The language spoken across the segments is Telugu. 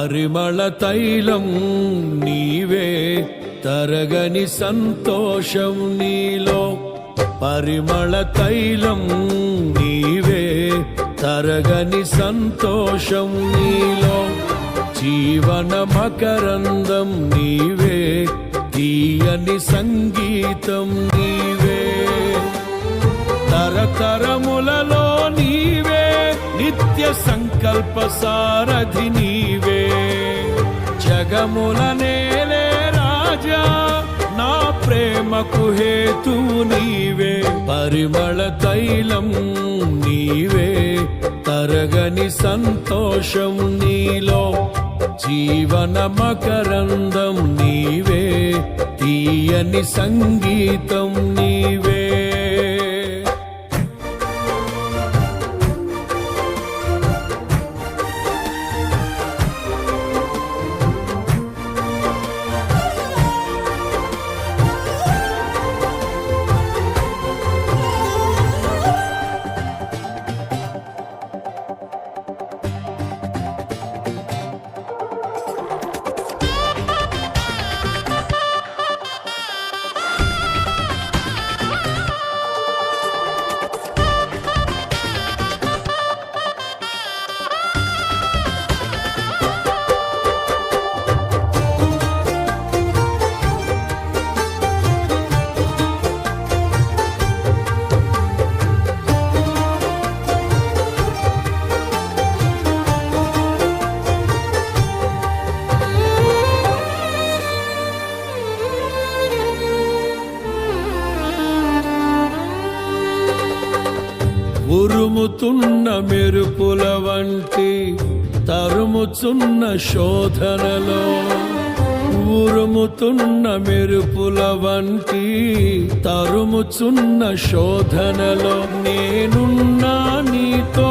పరిమళ తైలం నీవే తరగని సంతోషం నీలో. పరిమళ తైలం నీవే తరగని సంతోషం నీలో. జీవన మకరందం నీవే తీయని సంగీతం నీవే. తరతరములలో నీవే నిత్య సంకల్ప సారథి నీవే. జగముల నేలే రాజా. నా ప్రేమకు హేతు నీవే. పరిమళ తైలం నీవే. తరగని సంతోషం నీలో. జీవన మకరందం నీవే. తీయని సంగీతం నీవే. ఉరుముతున్న మెరుపుల వంటి తరుముచున్న శోధనలో ఉరుముతున్న మెరుపుల వంటి తరుముచున్న శోధనలో నేనున్నా నీతో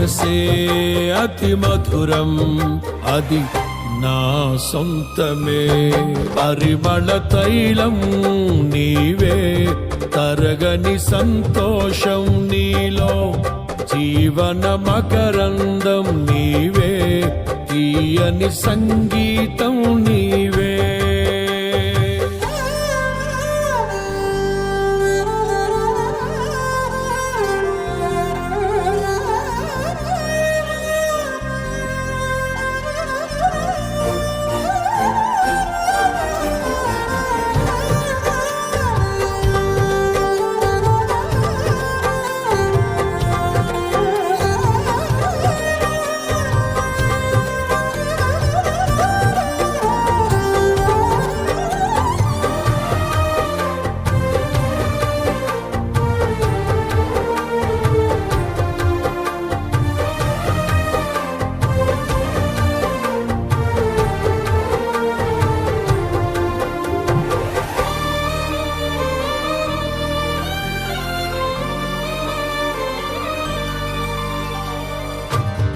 మనసే అతి మధురం అది నా సొంతమే పరిమళ తైలం నీవే తరగని సంతోషం నీలో జీవన మకరందం నీవే తీయని సంగీతం నీ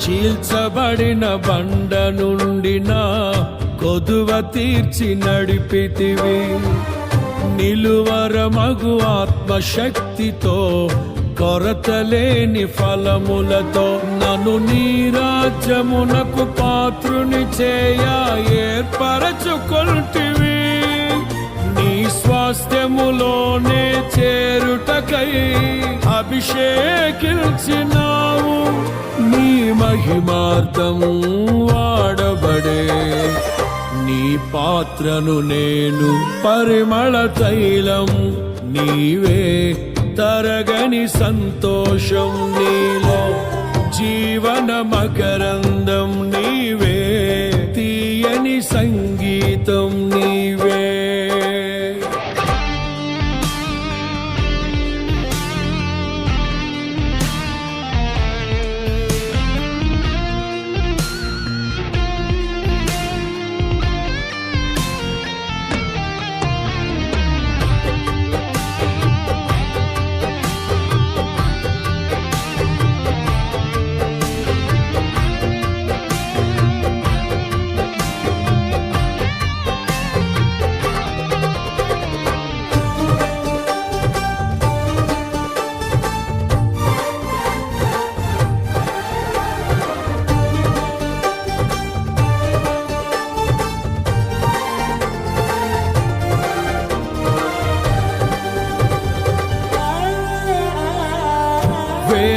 చీల్చబడిన బండ నుండి నా కొదువ తీర్చి నడిపితివి. నిలువర మగు ఆత్మశక్తితో కొరతలేని ఫలములతో నన్ను నీ రాజ్యమునకు పాత్రుని చేయ ఏర్పరచుకొంటివి. నీ స్వాస్థ్యములోనే చేరుటకై అభిషేకించినావు నీ మహిమార్థం వాడబడే. నీ పాత్రను నేను పరిమళ తైలం. నీవే తరగని సంతోషం నీలో. జీవన మకరందం నీవే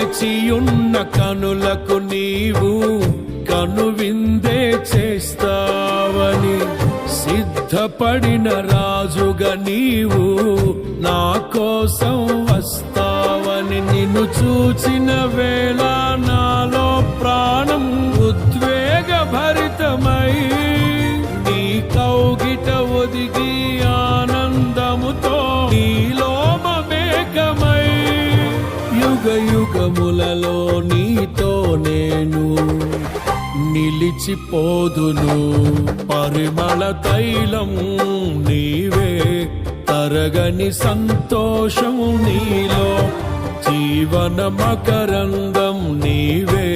వేచియున్న కనులకు నీవు కనువిందే చేస్తావని సిద్ధపడిన రాజుగా నీవు నా కోసం వస్తావని నిన్ను చూచిన వేళ నాలో ప్రాణం ఉద్వేగ యుగములలో నీతో నేను నిలిచిపోదును. పరిమళ తైలం నీవే తరగని సంతోషం నీలో జీవన మకరందం నీవే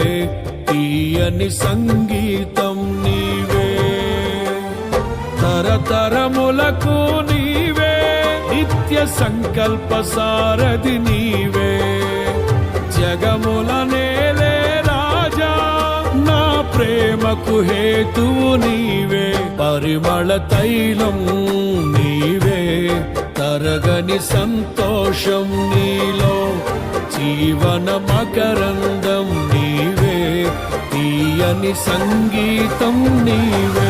తీయని సంగీతం నీవే. తరతరములకు నీవే నిత్య సంకల్ప సారథి నీవే. జగముల నేలే రాజా నా ప్రేమకు హేతువు నీవే. పరిమళ తైలం నీవే తరగని సంతోషం నీలో. జీవన మకరందం నీవే తీయని సంగీతం నీవే.